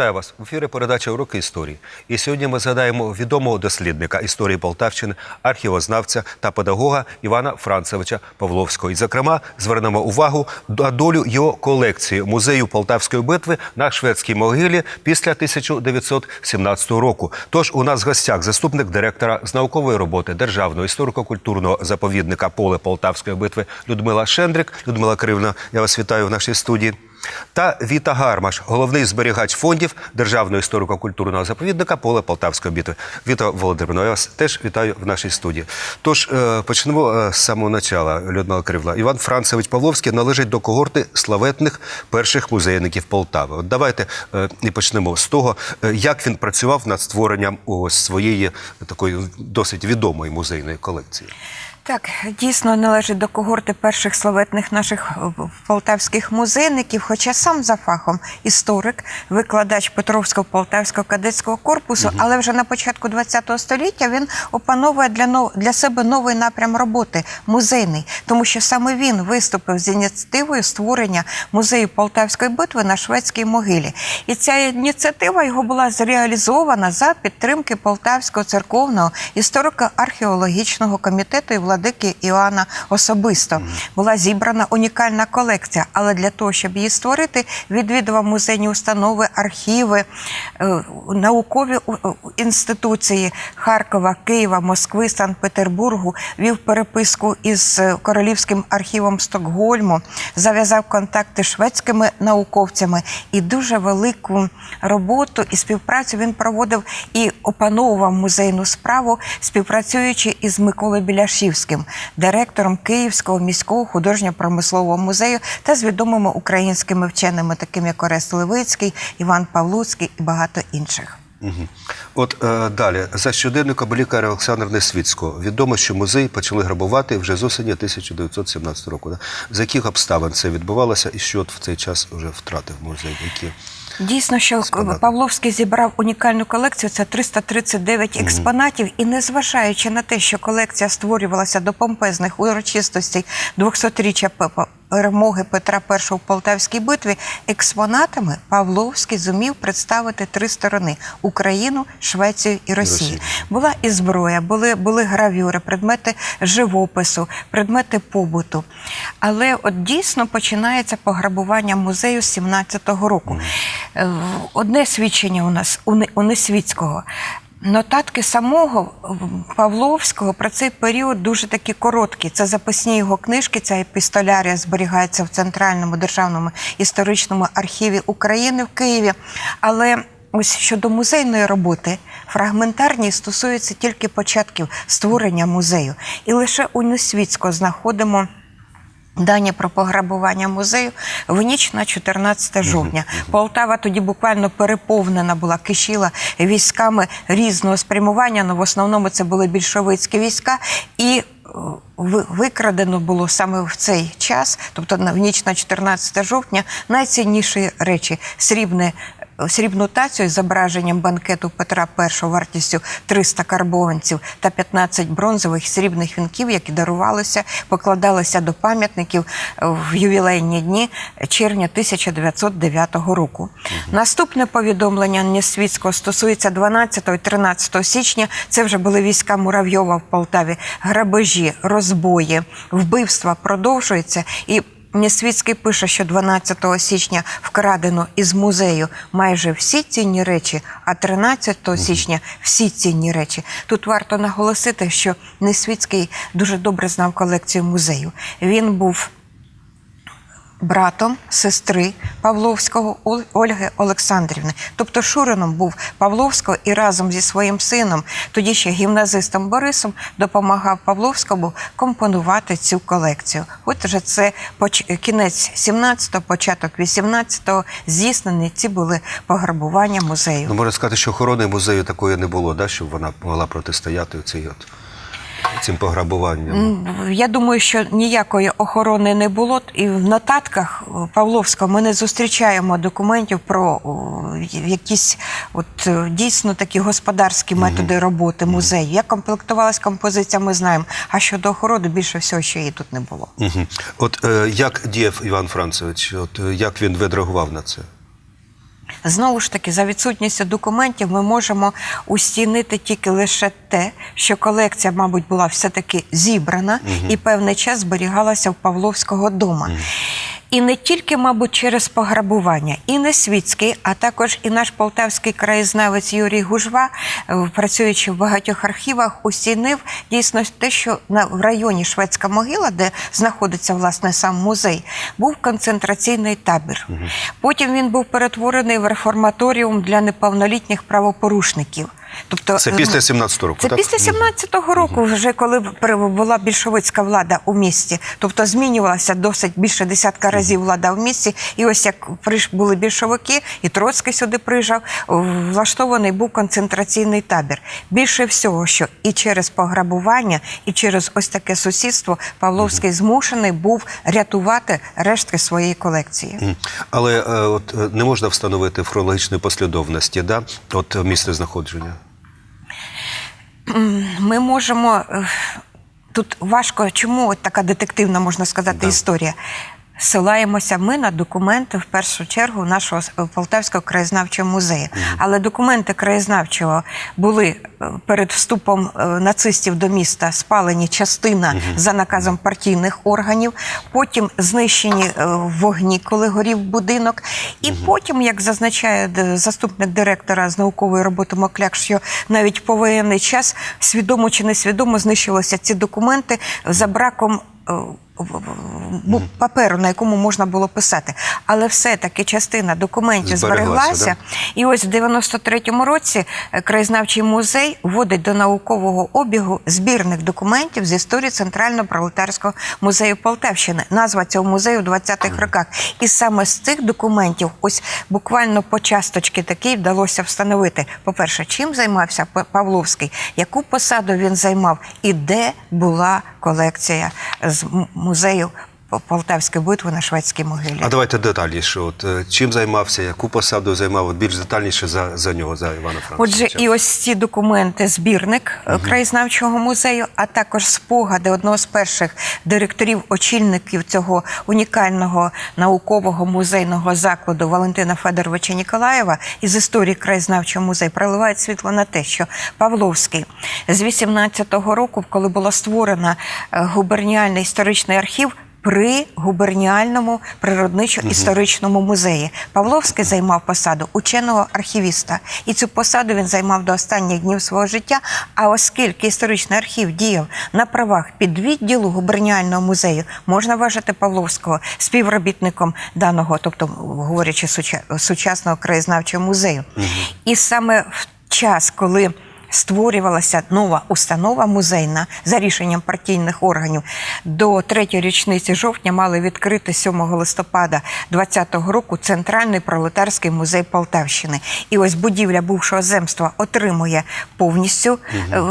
Вітаю вас в ефірі передача Уроки історії. І сьогодні ми згадаємо відомого дослідника історії Полтавщини, архівознавця та педагога Івана Францевича Павловського. І, зокрема, звернемо увагу на долю його колекції музею Полтавської битви на шведській могилі після 1917 року. Тож у нас в гостях заступник директора з наукової роботи Державного історико-культурного заповідника Поле Полтавської битви Людмила Шендрик. Людмила Кривна, я вас вітаю в нашій студії. Та Віта Гармаш, головний зберігач фондів Державного історико-культурного заповідника Поле Полтавської битви. Віта Володимирівна, я вас теж вітаю в нашій студії. Тож е, почнемо е, з самого начала, Людмила Кривла. Іван Францевич Павловський належить до когорти славетних перших музейників Полтави. От давайте е, і почнемо з того, як він працював над створенням ось своєї такої досить відомої музейної колекції. Так, дійсно належить до когорти перших славетних наших е, полтавських музейників, хоча сам за фахом історик, викладач Петровського полтавського кадетського корпусу, але вже на початку ХХ століття він опановує для нов... для себе новий напрям роботи музейний, тому що саме він виступив з ініціативою створення музею Полтавської битви на шведській могилі. І ця ініціатива його була зреалізована за підтримки Полтавського церковного історико-археологічного комітету і владики Іоанна особисто. Була зібрана унікальна колекція, але для того, щоб її створити, відвідував музейні установи, архіви, е, наукові у- інституції Харкова, Києва, Москви, Санкт-Петербургу, вів переписку із е, Королівським архівом Стокгольму, зав'язав контакти з шведськими науковцями і дуже велику роботу і співпрацю він проводив і опановував музейну справу, співпрацюючи із Миколою Біляшівським, директором Київського міського художньо-промислового музею та з відомими українськими вченими, такими як Орест Левицький, Іван Павлуцький і багато інших. Угу. От е, далі за щоденником лікаря Олександра Несвіцького відомо, що музей почали грабувати вже з осені 1917 року. Да? За яких обставин це відбувалося, і що от в цей час вже втратив музей? Які Дійсно, що Експонати. Павловський зібрав унікальну колекцію. Це 339 експонатів. І незважаючи на те, що колекція створювалася до помпезних урочистостей 200-річчя п- п- перемоги Петра І в Полтавській битві, експонатами Павловський зумів представити три сторони: Україну, Швецію і Росію. Була і зброя, були, були гравюри, предмети живопису, предмети побуту. Але от дійсно починається пограбування музею з 17-го року. Е, Одне свідчення у нас у Не- у Несвіцького. Нотатки самого Павловського про цей період дуже такі короткі. Це записні його книжки. Ця епістолярія зберігається в Центральному державному історичному архіві України в Києві. Але ось щодо музейної роботи, фрагментарні стосуються тільки початків створення музею. І лише у Несвіцького знаходимо. Дані про пограбування музею в ніч на 14 жовтня. Полтава тоді буквально переповнена була, кишіла військами різного спрямування. але в основному це були більшовицькі війська, і е, викрадено було саме в цей час, тобто на- в ніч на 14 жовтня, найцінніші речі срібне. Срібну тацю із зображенням банкету Петра І вартістю 300 карбованців та 15 бронзових срібних вінків, які дарувалися, покладалися до пам'ятників в ювілейні дні червня 1909 року. Наступне повідомлення Несвітського стосується 12 і 13 січня. Це вже були війська Муравйова в Полтаві. Грабежі, розбої, вбивства продовжуються і. Несвіцький пише, що 12 січня вкрадено із музею майже всі цінні речі, а 13 січня всі цінні речі. Тут варто наголосити, що Несвіцький дуже добре знав колекцію музею. Він був братом сестри Павловського Ол- Ольги Олександрівни. Тобто Шурином був Павловського і разом зі своїм сином, тоді ще гімназистом Борисом, допомагав Павловському компонувати цю колекцію. От вже це кінець 17-го, початок 18-го, здійснені ці були пограбування музею. ну можна сказати, що охорони музею такої не було, да, щоб вона могла протистояти цій от цим пограбуванням. Я думаю, що ніякої охорони не було. І в нотатках е, Павловського ми не зустрічаємо документів про якісь от е, дійсно такі господарські методи роботи музею. Як комплектувалась композиція, ми знаємо. А щодо охорони, більше всього, що її тут не було. Угу. От е, як діяв Іван Францевич? От е, як він відреагував на це? Знову ж таки, за відсутністю документів ми можемо устінити тільки лише те, що колекція, мабуть, була все-таки зібрана і певний час зберігалася в Павловського дома. І не тільки, мабуть, через пограбування, і не світський, а також і наш полтавський краєзнавець Юрій Гужва, е, працюючи в багатьох архівах, устінив дійсно те, що на в районі Шведська могила, де знаходиться власне сам музей, був концентраційний табір. Потім він був перетворений в реформаторіум для неповнолітніх правопорушників. Тобто Це е, після 17-го року, це так? після 17-го року, вже коли була більшовицька влада у місті. Тобто змінювалася досить більше десятка разів влада в місті. І ось як були більшовики, і Троцький сюди приїжджав, влаштований був концентраційний табір. Більше всього, що і через пограбування, і через ось таке сусідство Павловський змушений був рятувати рештки своєї колекції. Але е, от е, не можна встановити в хронологічної послідовності, да? от місце знаходження. Ми можемо е, тут важко, чому от така детективна, можна сказати, Да. історія. Силаємося ми на документи в першу чергу нашого Полтавського краєзнавчого музею. Але документи краєзнавчого були е, перед вступом е, нацистів до міста спалені частина за наказом партійних органів, потім знищені е, вогні, коли горів будинок. І потім, як зазначає заступник директора з наукової роботи Мокляк, що навіть в повоєнний час свідомо чи несвідомо знищилися ці документи за браком. Бу- паперу, на якому можна було писати, але все-таки частина документів Збереглася, збереглася. І ось в 93-му році е, краєзнавчий музей вводить до наукового обігу збірних документів з історії Центрального пролетарського музею Полтавщини. Назва цього музею в 20-х роках. І саме з цих документів, ось буквально по часточки такій вдалося встановити. По-перше, чим займався Павловський, яку посаду він займав, і де була колекція з м- музею Полтавської битви на шведській могилі. А давайте детальніше. От е, чим займався, яку посаду займав? От більш детальніше за, за нього, за Івана Франковича. Отже, і ось ці документи, збірник е, краєзнавчого музею, а також спогади одного з перших директорів, очільників цього унікального наукового музейного закладу Валентина Федоровича Ніколаєва із історії краєзнавчого музею проливають світло на те, що Павловський з 18-го року, коли було створено е, губерніальний історичний архів. При губерніальному природничо-історичному музеї Павловський займав посаду ученого архівіста, і цю посаду він займав до останніх днів свого життя. А оскільки історичний архів діяв на правах підвідділу губерніального музею, можна вважати Павловського співробітником даного, тобто говорячи сучасного краєзнавчого музею. І саме в час, коли створювалася нова установа музейна за рішенням партійних органів. До третьої річниці жовтня мали відкрити 7 листопада 2020 року Центральний пролетарський музей Полтавщини. І ось будівля бувшого земства отримує повністю е,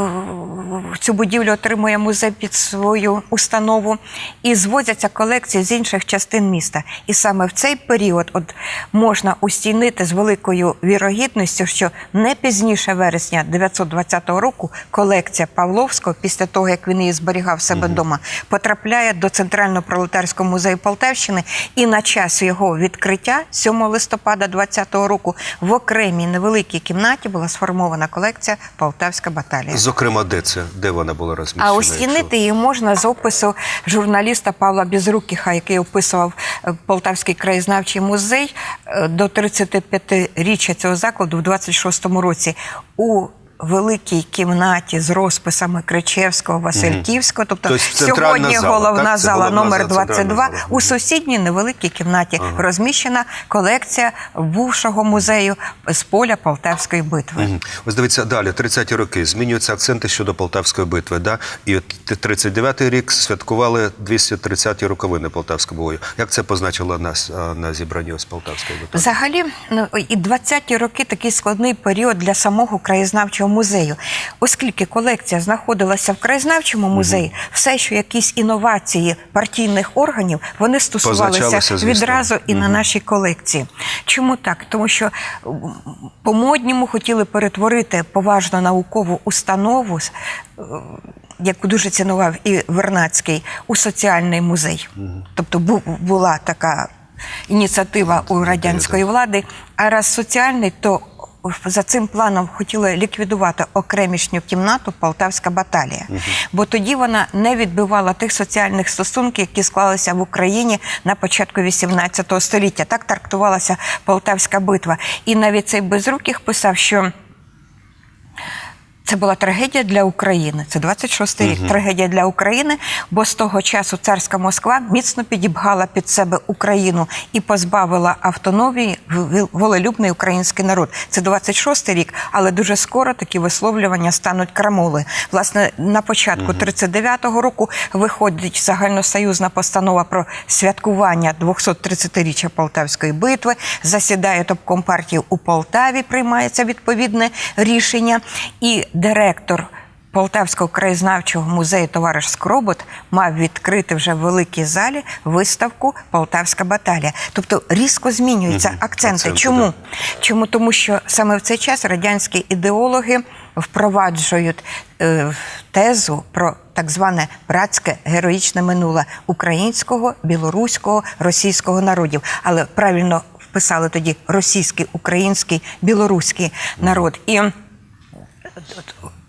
цю будівлю отримує музей під свою установу і звозяться колекції з інших частин міста. І саме в цей період от можна устійнити з великою вірогідністю, що не пізніше вересня 920 року колекція Павловського, після того як він її зберігав себе вдома, потрапляє до Центрального пролетарського музею Полтавщини. І на час його відкриття, 7 листопада 2020 року, в окремій невеликій кімнаті була сформована колекція Полтавська баталія. Зокрема, де це? Де вона була розміщена? А якщо- її можна з опису журналіста Павла Безрукіха, який описував е, Полтавський краєзнавчий музей е, до 35-річчя цього закладу в 26-му році у великій кімнаті з розписами Кричевського, Васильківського. Тобто, Тобто сьогодні зала, головна так? Це зала головна номер зала, центральна 22. зала. У сусідній невеликій кімнаті розміщена колекція бувшого музею з поля Полтавської битви. Мгм. Ось дивіться далі, 30-ті роки. Змінюються акценти щодо Полтавської битви. Да? І от 39-й рік святкували 230-ті роковини Полтавського бою. Як це позначило нас а, на зібранні ось Полтавської битви? Взагалі, ну, і 20-ті роки такий складний період для самого краєзнавчого музею, оскільки колекція знаходилася в краєзнавчому музеї, все, що якісь інновації партійних органів, вони стосувалися відразу і на нашій колекції. Чому так? Тому що по-модньому хотіли перетворити поважну наукову установу. е, Яку дуже цінував і Вернацький у соціальний музей, тобто бу- була така ініціатива у радянської влади. А раз соціальний, то за цим планом хотіли ліквідувати окремішню кімнату Полтавська баталія, бо тоді вона не відбивала тих соціальних стосунків, які склалися в Україні на початку 18 століття. Так трактувалася Полтавська битва. І навіть цей безруких писав, що. Це була трагедія для України. Це 26-й рік. Трагедія для України, бо з того часу царська Москва міцно підібгала під себе Україну і позбавила автономії волелюбний український народ. Це 26-й рік, але дуже скоро такі висловлювання стануть крамоли. Власне, на початку 39-го року виходить загальносоюзна постанова про святкування 230-річчя Полтавської битви. Засідає обком партії у Полтаві, приймається відповідне рішення. І директор Полтавського краєзнавчого музею товариш Скробот мав відкрити вже в великій залі виставку Полтавська баталія. Тобто різко змінюються акценти. Акценти, Чому? да. Чому? Тому що саме в цей час радянські ідеологи впроваджують е, тезу про так зване братське героїчне минуле українського, білоруського, російського народів. Але правильно вписали тоді російський, український, білоруський народ. І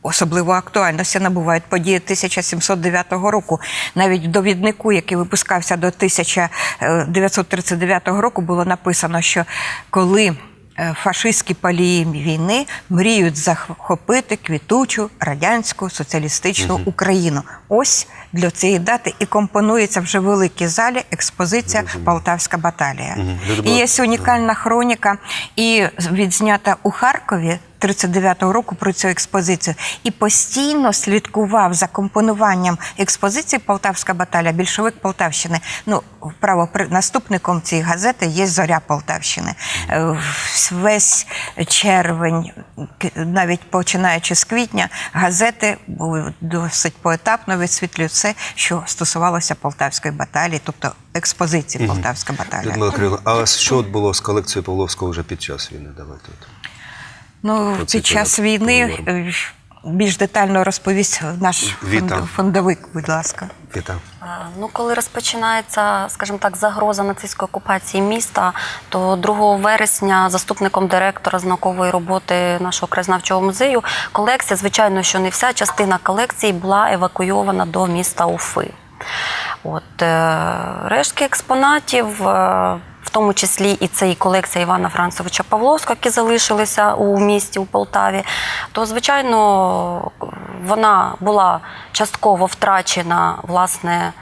Особливо актуальності набувають події 1709 року. Навіть в довіднику, який випускався до 1939 року, було написано, що коли е, фашистські палії війни мріють захопити квітучу радянську соціалістичну Україну. Ось для цієї дати і компонується вже в великій залі експозиція Полтавська баталія. І є унікальна хроніка, і відзнята у Харкові 39-го року про цю експозицію. І постійно слідкував за компонуванням експозиції Полтавська баталія, більшовик Полтавщини. Ну, право наступником цієї газети є Зоря Полтавщини. Е, Весь червень, навіть починаючи з квітня, газети досить поетапно висвітлюють все, що стосувалося Полтавської баталії, тобто експозиції Полтавська баталія. Людмила Кирило, а що от було з колекцією Павловського вже під час війни? Давайте. Ну, під час війни е, більш детально розповість наш Віта. фондовик, будь ласка. Вітаю. Е, Ну, коли розпочинається, скажімо так, загроза нацистської окупації міста, то 2 вересня заступником директора з наукової роботи нашого краєзнавчого музею колекція, звичайно, що не вся частина колекції була евакуйована до міста Уфи. От е, рештки експонатів. Тому числі і це і колекція Івана Францовича Павловського, які залишилися у місті у Полтаві, то звичайно вона була частково втрачена, власне,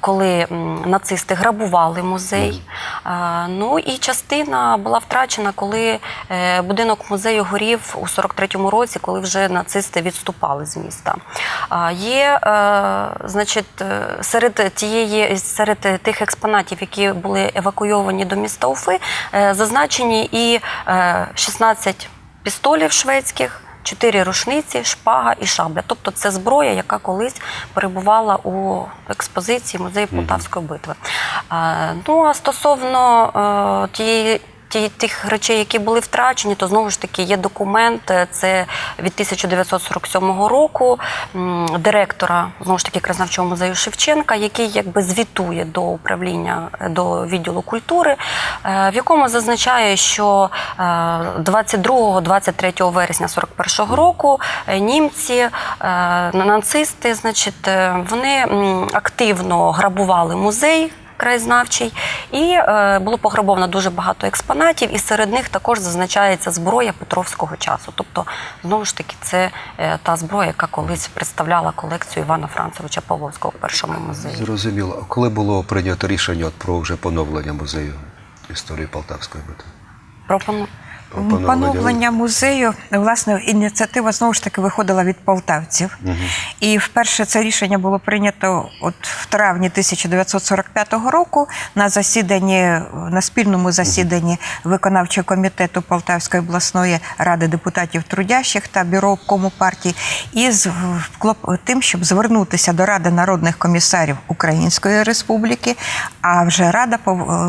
коли нацисти грабували музей. Е, Ну і частина була втрачена, коли е, будинок музею горів у 43-му році, коли вже нацисти відступали з міста. Є, е, значить, е, серед тієї серед тих експонатів, які були евакуйовані до міста Уфи, е, зазначені і е, 16 пістолів шведських. Чотири рушниці, шпага і шабля. Тобто це зброя, яка колись перебувала у експозиції музею Полтавської битви. Ну а стосовно е, тієї. Ті, тих речей, які були втрачені, то знову ж таки є документ. е, Це від 1947 року директора знову ж таки краєзнавчого музею Шевченка, який якби звітує до управління е, до відділу культури, е, в якому зазначає, що е, 22-23 вересня 41-го року е, німці, е, нацисти, значить, е, вони активно грабували музей краєзнавчий, і е, було пограбовано дуже багато експонатів, і серед них також зазначається зброя Петровського часу. Тобто, знову ж таки, це е, та зброя, яка колись представляла колекцію Івана Францевича Павловського в першому музеї. Зрозуміло. А коли було прийнято рішення от про вже поновлення музею історії Полтавської битви? Пропоную. Поновлення? Музею, власне, ініціатива знову ж таки виходила від полтавців. І вперше це рішення було прийнято от в травні 1945 року на засіданні, на спільному засіданні виконавчого комітету Полтавської обласної ради депутатів трудящих та бюро обкому партії, і з тим, щоб звернутися до Ради народних комісарів Української Республіки. А вже Рада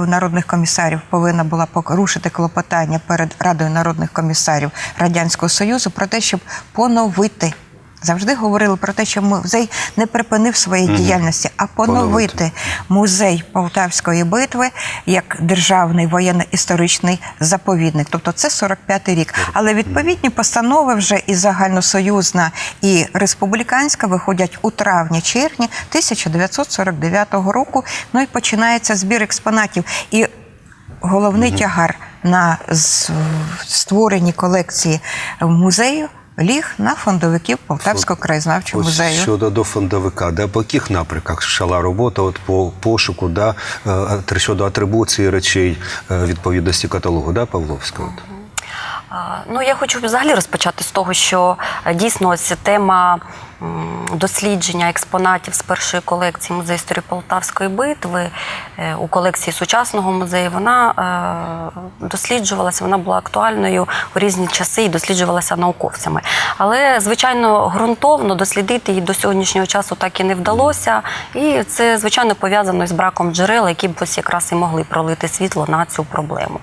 народних комісарів повинна була порушити клопотання перед Радою народних комісарів Радянського Союзу про те, щоб поновити Завжди говорили про те, що музей не припинив своєї діяльності, а поновити музей Полтавської битви як державний воєнно-історичний заповідник. Тобто це 45-й рік. Але відповідні постанови вже і загальносоюзна, і республіканська виходять у травні-червні 1949 року. Ну і починається збір експонатів. І головний тягар на створенні колекції музею ліг на фондовиків Полтавського краєзнавчого Ось музею. щодо до фондовика, де по яких напрямках шала робота от по пошуку, да, е, щодо атрибуції речей е, відповідності каталогу, да, Павловського? От. Ну, я хочу взагалі розпочати з того, що е, дійсно ось тема дослідження експонатів з першої колекції музею історії Полтавської битви е, у колекції сучасного музею, вона е, досліджувалася, вона була актуальною у різні часи і досліджувалася науковцями. Але, звичайно, ґрунтовно дослідити її до сьогоднішнього часу так і не вдалося. І це, звичайно, пов'язано з браком джерел, які б ось якраз і могли пролити світло на цю проблему.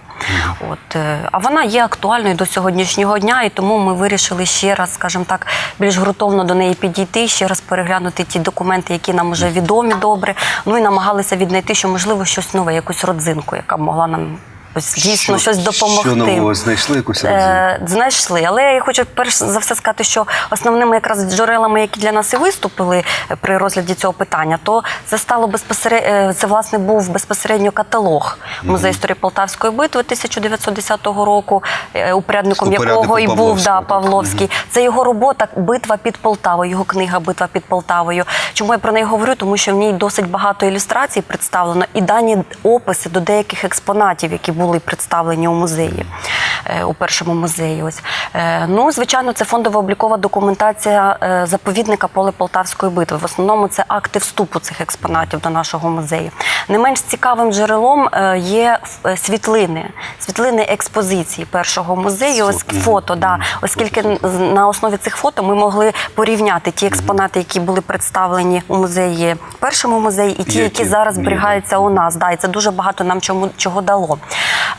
От, а вона є актуальною до сьогоднішнього дня, і тому ми вирішили ще раз, скажімо так, більш грунтовно до неї підійти, ще раз переглянути ті документи, які нам вже відомі добре. Ну і намагалися віднайти, що можливо щось нове, якусь родзинку, яка б могла нам ось дійсно щось допомогти. Що нового знайшли якусь? Е, знайшли. Але я хочу перш за все сказати, що основними якраз джерелами, які для нас і виступили е, при розгляді цього питання, то це стало безпосередньо, це власне був безпосередньо каталог музею історії Полтавської битви 1910 року, е, упорядником Упорядником якого і був да. Павловський. Це його робота Битва під Полтавою, його книга Битва під Полтавою. Чому я про неї говорю? Тому що в ній досить багато ілюстрацій представлено і дані описи до деяких експонатів, які були представлені у музеї е, у першому музеї. Ось Е, ну, звичайно, це фондова облікова документація е, заповідника поле Полтавської битви. В основному це акти вступу цих експонатів до нашого музею. Не менш цікавим джерелом є світлини, світлини експозиції першого музею. Ось фото, да, оскільки на основі цих фото ми могли порівняти ті експонати, які були представлені у музеї першому музеї, і ті, Які які зараз зберігаються у нас. Да, і це дуже багато нам чому чого дало.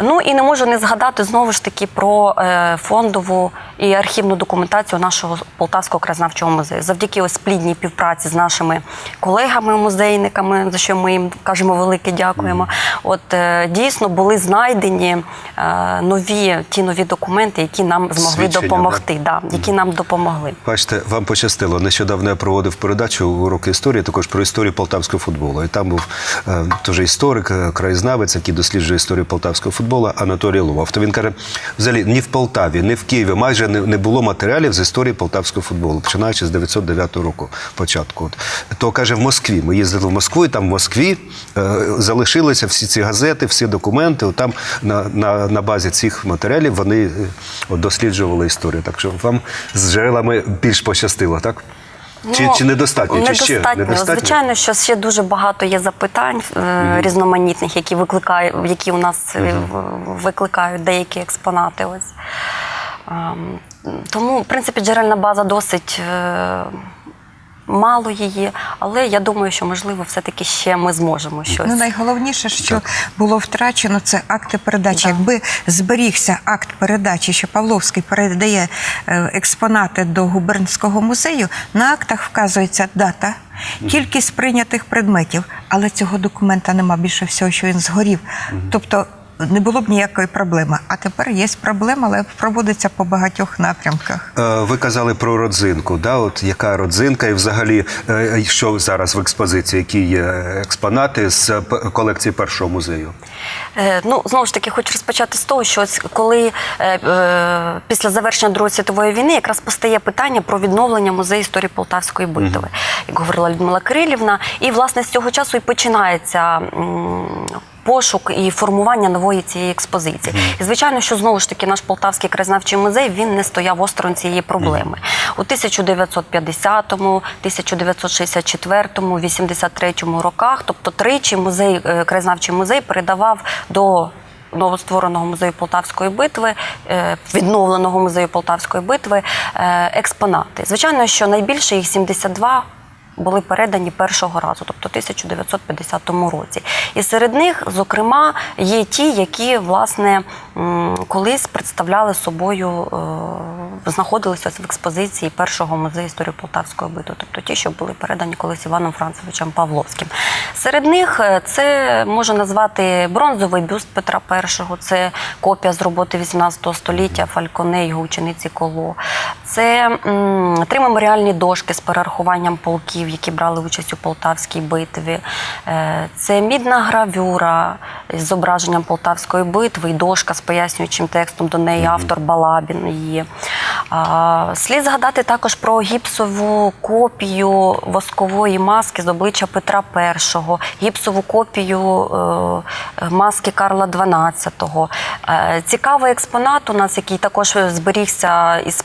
Ну і не можу не згадати знову ж таки про е, фондову і архівну документацію нашого Полтавського краєзнавчого музею. Завдяки ось плідній співпраці з нашими колегами-музейниками, за що ми їм кажемо велике дякуємо. От е, дійсно були знайдені е, нові ті нові документи, які нам змогли Свідчення, допомогти. Да, які нам допомогли. Бачите, вам пощастило. Нещодавно я проводив передачу уроки історії, також про історію полтавського футболу. І там був теж історик, краєзнавець, який досліджує історію полтавського футболу, Анатолій Лував. То він каже: взагалі ні в Полтаві, ні в Києві майже не, не було матеріалів з історії полтавського футболу, починаючи з 909 року початку. От. То каже, в Москві. Ми їздили в Москву, і там в Москві е, залишилися всі ці газети, всі документи. От Там на, на, на базі цих матеріалів вони е, от, досліджували історію. Так що вам з джерелами більш пощастило, так? Чи, Ну, чи недостатньо? Чи ще недостатньо. Звичайно, що ще дуже багато є запитань е, різноманітних, які викликають, які у нас е, викликають деякі експонати. Ось. Ем, Тому, в принципі, джерельна база досить. е, Мало її, але я думаю, що можливо все-таки ще ми зможемо щось. Ну, найголовніше, що було втрачено, це акти передачі. Якби зберігся акт передачі, що Павловський передає е, експонати до губернського музею, на актах вказується дата, кількість прийнятих предметів, але цього документа нема більше всього, що він згорів. Тобто не було б ніякої проблеми. А тепер є проблема, але проводиться по багатьох напрямках. Е, Ви казали про родзинку. Да? От яка родзинка, і взагалі, е, що зараз в експозиції, які є експонати з колекції першого музею? Е, Ну, знову ж таки, хочу розпочати з того, що коли після завершення Другої світової війни якраз постає питання про відновлення музею історії Полтавської битви, як говорила Людмила Кирилівна. І власне з цього часу і починається. Пошук і формування нової цієї експозиції. І звичайно, що знову ж таки наш Полтавський краєзнавчий музей він не стояв осторонь цієї проблеми. У 1950-му, 1964-му, 83-му роках, тобто тричі музей, е, краєзнавчий музей передавав до новоствореного музею Полтавської битви, е, відновленого музею Полтавської битви е, експонати. Звичайно, що найбільше їх 72 були передані першого разу, тобто 1950 році. І серед них, зокрема, є ті, які власне колись представляли собою е, знаходилися в експозиції першого музею історії Полтавської битви, тобто ті, що були передані колись Іваном Францевичем Павловським. Серед них е, це можна назвати бронзовий бюст Петра І, це копія з роботи 18 століття Фальконе, його учениці Коло. Це м, три меморіальні дошки з перерахуванням полків, які брали участь у Полтавській битві. Е, Це мідна гравюра з зображенням Полтавської битви і дошка з пояснюючим текстом до неї автор Балабін її. Слід згадати також про гіпсову копію воскової маски з обличчя Петра І, гіпсову копію е, маски Карла XII. Е, Цікавий експонат у нас, який також зберігся із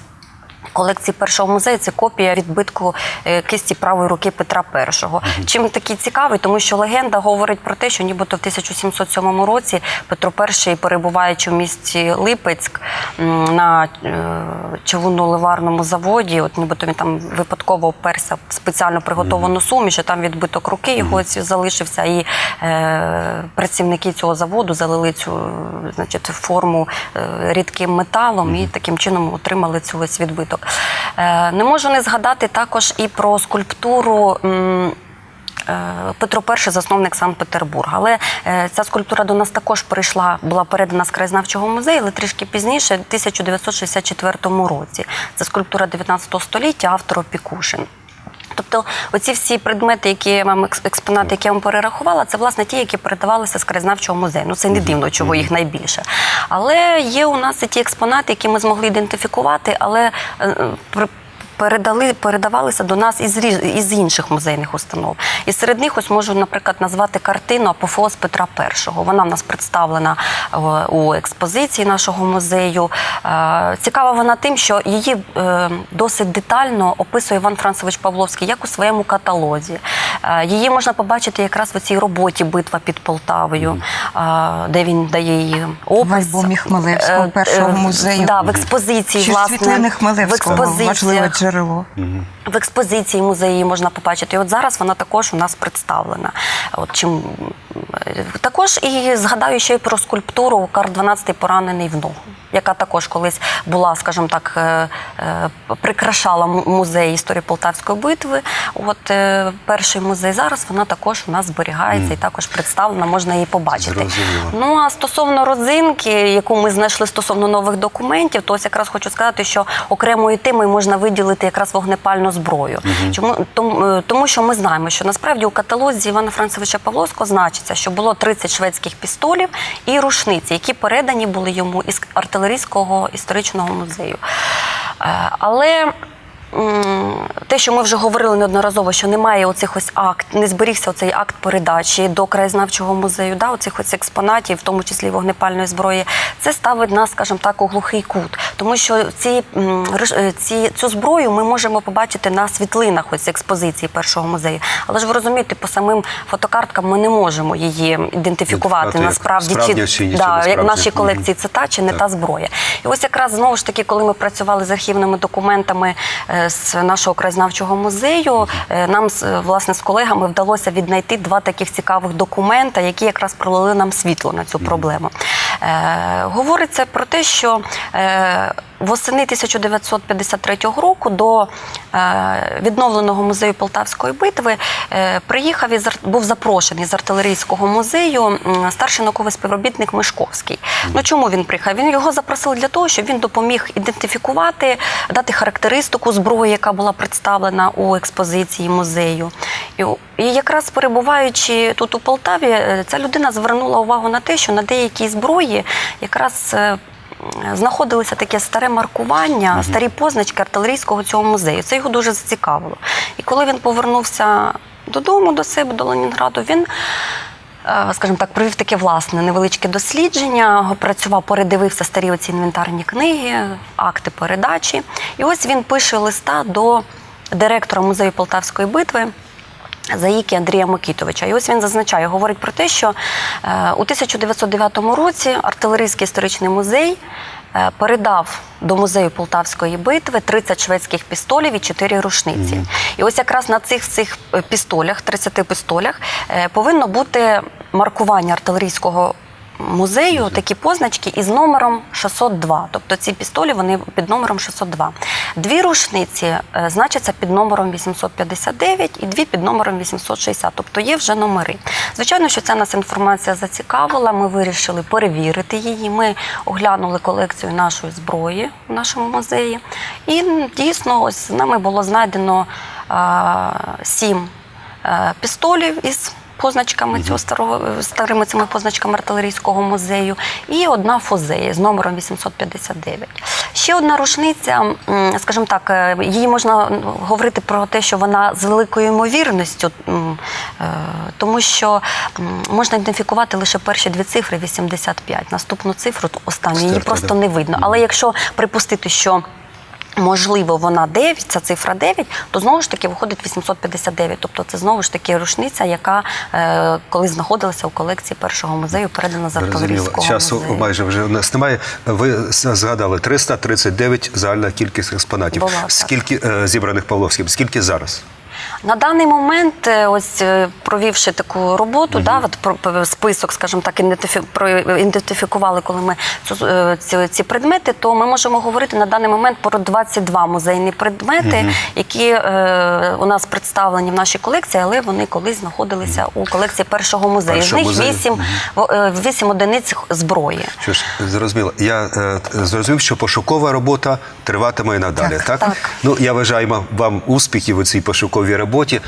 колекції першого музею це копія відбитку е, кисті правої руки Петра І. Чим такий цікавий, тому що легенда говорить про те, що нібито в 1707 році Петро І, перебуваючи в місті Липецьк на е, човунно-ливарному заводі, от нібито він там випадково оперся в спеціально приготовану суміш, і там відбиток руки його залишився, і е, працівники цього заводу залили цю значить, форму е, рідким металом і таким чином отримали цю ось відбиток. Е, не можу не згадати також і про скульптуру. е, Петро І засновник Санкт-Петербурга. Але е, ця скульптура до нас також прийшла, була передана з краєзнавчого музею, але трішки пізніше, в 1964 році. Це скульптура 19 століття, автора Опікушин. Тобто, оці всі предмети, які я вам екс- експонати, які я вам перерахувала, це власне ті, які передавалися з краєзнавчого музею. Ну це не дивно, чого їх найбільше. Але є у нас і ті експонати, які ми змогли ідентифікувати, але е, при- передали, передавалися до нас із, із інших музейних установ. І серед них ось можу, наприклад, назвати картину Апофеоз Петра І. Вона в нас представлена е, у експозиції нашого музею. Е, Цікава вона тим, що її е, досить детально описує Іван Францевич Павловський як у своєму каталозі. Її можна побачити якраз в цій роботі Битва під Полтавою, де він дає її опис. В альбомі Хмелевського, першого музею. Да, в експозиції, Чи власне. в Хмелевського, джерело. В експозиції музеї можна побачити. І от зараз вона також у нас представлена. От чим також і згадаю ще й про скульптуру Карл XII поранений в ногу, яка також колись була, скажімо так, е, е, прикрашала музей історії Полтавської битви. От е, перший музей зараз вона також у нас зберігається і також представлена, можна її побачити. Зрозуміло. Ну а стосовно родзинки, яку ми знайшли стосовно нових документів, то ось якраз хочу сказати, що окремою темою можна виділити якраз вогнепальну зброю. Чому тому, е, тому, що ми знаємо, що насправді у каталозі Івана Францевича Павловського значиться, що було 30 шведських пістолів і рушниці, які передані були йому із артилерійського історичного музею. Е, Але те, що ми вже говорили неодноразово, що немає оцих ось акт, не зберігся оцей акт передачі до краєзнавчого музею, да, оцих ось експонатів, в тому числі вогнепальної зброї, це ставить нас, скажімо так, у глухий кут. Тому що ці, е, ці, цю зброю ми можемо побачити на світлинах ось експозиції першого музею. Але ж ви розумієте, по самим фотокарткам ми не можемо її ідентифікувати як насправді, чи чи да, як в нашій колекції це та чи не та зброя. І ось якраз знову ж таки, коли ми працювали з архівними документами е, з нашого краєзнавчого музею, е, нам власне з колегами вдалося віднайти два таких цікавих документа, які якраз пролили нам світло на цю проблему. Е, говориться про те, що е, восени 1953 року до е, відновленого музею Полтавської битви е, приїхав ар- був запрошений з артилерійського музею старший науковий співробітник Мишковський. Ну чому він приїхав? Він його запросив для того, щоб він допоміг ідентифікувати, дати характеристику зброї, яка була представлена у експозиції музею. І, і якраз перебуваючи тут у Полтаві, е, ця людина звернула увагу на те, що на деякій зброї якраз. Знаходилося таке старе маркування, старі позначки артилерійського цього музею. Це його дуже зацікавило. І коли він повернувся додому до себе, до Ленінграду, він е, скажімо так, провів таке власне невеличке дослідження, працював, передивився старі оці інвентарні книги, акти передачі. І ось він пише листа до директора музею Полтавської битви. Заїки Андрія Микитовича. І ось він зазначає, говорить про те, що е, у 1909 році артилерійський історичний музей е, передав до музею Полтавської битви 30 шведських пістолів і 4 рушниці. І ось якраз на цих цих пістолях, 30 пістолях, е, повинно бути маркування артилерійського музею такі позначки із номером 602. Тобто ці пістолі вони під номером 602. Дві рушниці е, значаться під номером 859 і дві під номером 860. Тобто є вже номери. Звичайно, що ця нас інформація зацікавила. Ми вирішили перевірити її. Ми оглянули колекцію нашої зброї в нашому музеї. І дійсно, ось з нами було знайдено сім е, пістолів із позначками цього старого старими цими позначками артилерійського музею, і одна фузея з номером 859. Ще одна рушниця, скажімо так, е, її можна говорити про те, що вона з великою ймовірністю, е, тому що можна ідентифікувати лише перші дві цифри 85. Наступну цифру, останню, її просто не видно. Але якщо припустити, що Можливо, вона 9, ця цифра 9, то знову ж таки виходить 859. Тобто це знову ж таки рушниця, яка е, коли знаходилася у колекції першого музею, передана з Зрозуміло. Часу музею. майже вже у нас немає. Ви згадали 339 загальна кількість експонатів. Була. Скільки е, зібраних Павловським? Скільки зараз? На даний момент, е, ось е, провівши таку роботу, да, от про- список, скажімо так, ідентифі- ідентифікували, коли ми цю, е, ці, ці предмети, то ми можемо говорити на даний момент про 22 музейні предмети, які е, у нас представлені в нашій колекції, але вони колись знаходилися у колекції першого музею. Першого З них музею. 8, в- е, 8 одиниць зброї. Що ж, зрозуміло. Я е, зрозумів, що пошукова робота триватиме і надалі. Так, Так, так. Ну я бажаю вам успіхів у цій пошуковій роботі.